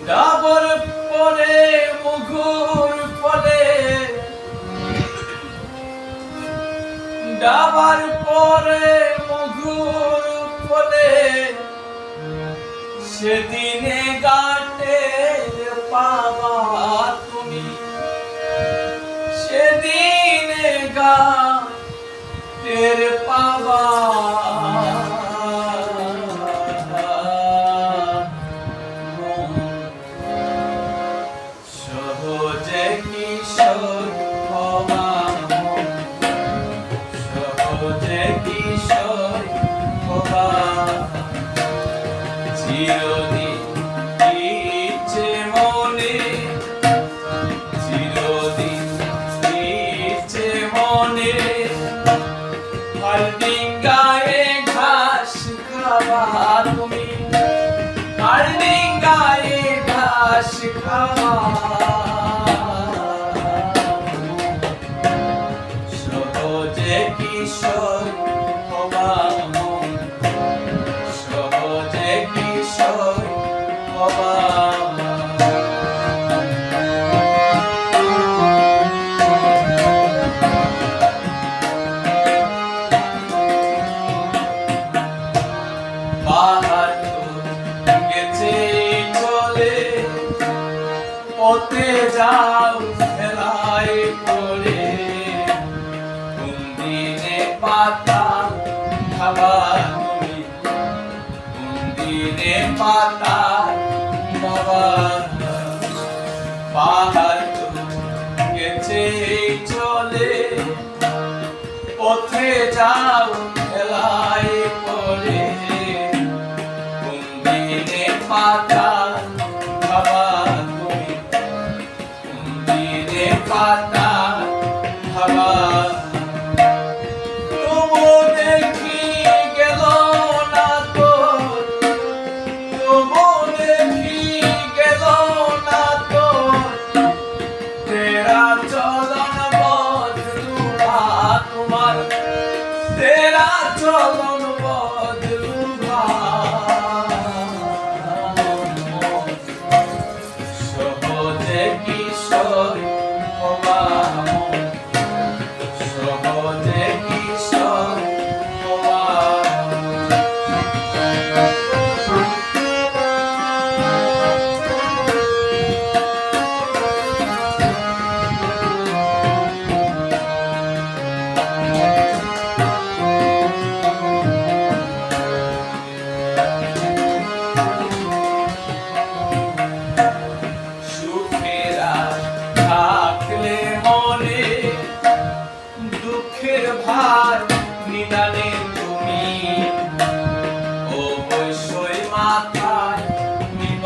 ডাবর পরে মুখুর পরে ডাবার পরে মুখুর পরে সেদিনে গাটে পাবা তুমি। সেদিনে গা তের পাবা ঘাস খাওয়া সহজে কিশোর হওয়া সহজে কিশোর হওয়া Bye. পথে যাও খেলায় পড়ে। কুন্দিনে পাতা খাবা কুন্দিনে পাতা বাবা গেছে চলে। পথে যাও খেলায়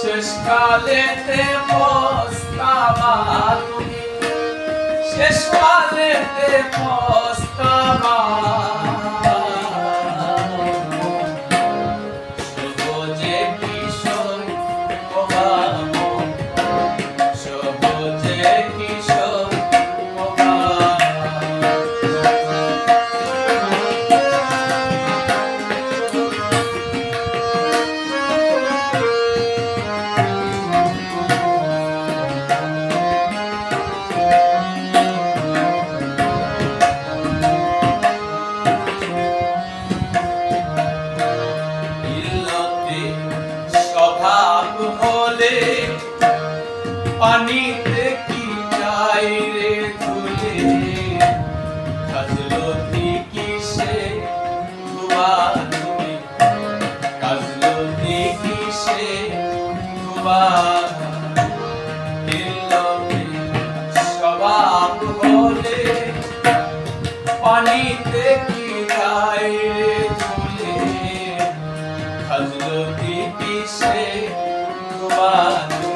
শেষকালে পস্তাবা তুমি শেষকালে পস্তাবা সবার সবার হলে পানিতে কি যায় চলে খজরতি পিছে তোমার